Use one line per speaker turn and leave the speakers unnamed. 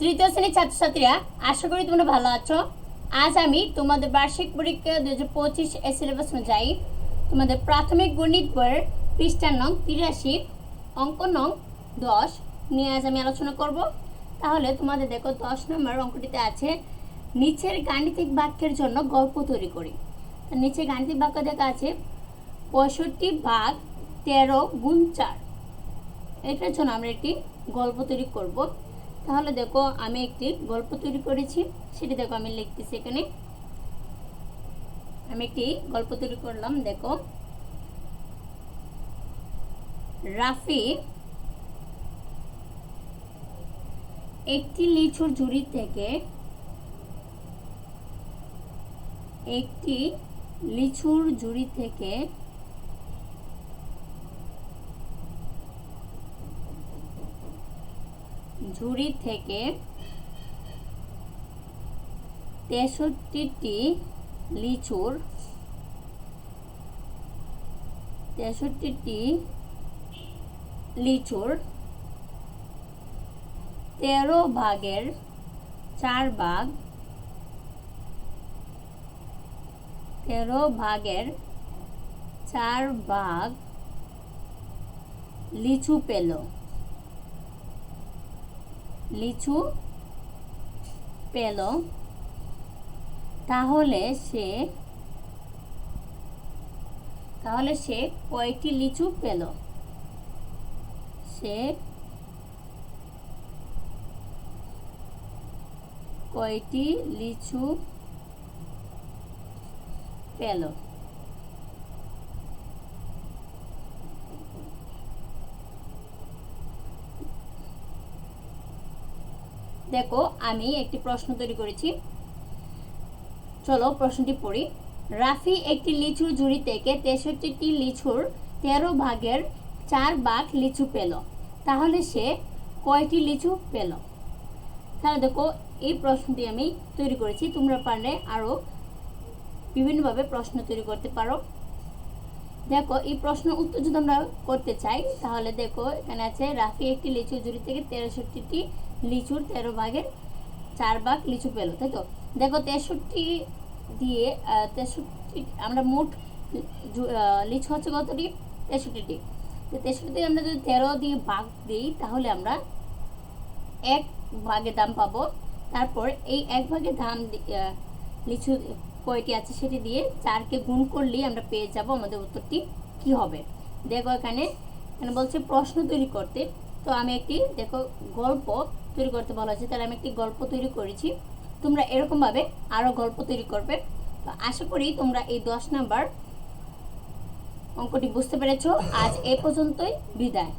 তৃতীয় শ্রেণির ছাত্রছাত্রীরা, আশা করি তোমরা ভালো আছো। আজ আমি তোমাদের বার্ষিক পরীক্ষা দু হাজার পঁচিশ এ সিলেবাস অনুযায়ী তোমাদের প্রাথমিক গণিত বইয়ের পৃষ্ঠা নং তিরাশি, অঙ্ক নং দশ নিয়ে আজ আমি আলোচনা করব। তাহলে তোমাদের দেখো দশ নম্বর অঙ্কটিতে আছে, নিচের গাণিতিক বাক্যের জন্য গল্প তৈরি করি। নিচে গাণিতিক বাক্য দেখা আছে, পঁয়ষট্টি ভাগ তেরো গুণ চার। এটার জন্য আমরা একটি গল্প তৈরি করব। তাহলে দেখো আমি একটি গল্প তৈরি করেছি, সেটি দেখো আমি লিখতেছি এখানে। আমি একটি গল্প তৈরি করলাম, দেখো। রাফি একটি লিচুর ঝুড়ি থেকে একটি লিচুর ঝুড়ি থেকে ঝুড়ি থেকে তেষট্টিটি লিচুর তেষট্টিটি লিচুর তেরো ভাগের চার ভাগ তেরো ভাগের চার ভাগ লিচু পেল। লিচু পেল। তাহলে সে তাহলে সে কয়টি লিচু পেল? সে কয়টি লিচু পেল? দেখো, আমি একটি প্রশ্ন তৈরি করেছি। চলো প্রশ্নটি পড়ি। রাফি একটি লিচুর ঝুড়ি থেকে তেষট্টিটি লিচুর তেরো ভাগের চার ভাগ লিচু পেল। তাহলে সে কয়টি লিচু পেল? তাহলে দেখো, এই প্রশ্নটি আমি তৈরি করেছি। তোমরা পারলে আরও বিভিন্নভাবে প্রশ্ন তৈরি করতে পারো। দেখো, এই প্রশ্ন উত্তর যদি আমরা করতে চাই, তাহলে দেখো, এখানে আছে, রাফি একটি লিচু ঝুড়ি থেকে তেরোষট্টিটি লিচুর তেরো ভাগের চার ভাগ লিচু পেল, তাই তো? দেখো তেষট্টি দিয়ে তেষট্টি, আমরা মোট লিচু হচ্ছে কতটি? তেষট্টিটি। তো তেষট্টি আমরা যদি তেরো দিয়ে ভাগ দিই, তাহলে আমরা এক ভাগে দাম পাবো। তারপর এই এক ভাগে দাম লিচু কয়টি আছে সেটি দিয়ে চারকে গুণ করলেই আমরা পেয়ে যাব আমাদের উত্তরটি কি হবে? দেখো এখানে এখানে বলছে প্রশ্ন তৈরি করতে। তো আমি একটি, দেখো গল্প তৈরি করতে বলা হয়েছে, তাহলে আমি একটি গল্প তৈরি করেছি। তোমরা এরকমভাবে আরও গল্প তৈরি করবে। তো আশা করি তোমরা এই দশ নাম্বার অঙ্কটি বুঝতে পেরেছ। আজ এ পর্যন্তই, বিদায়।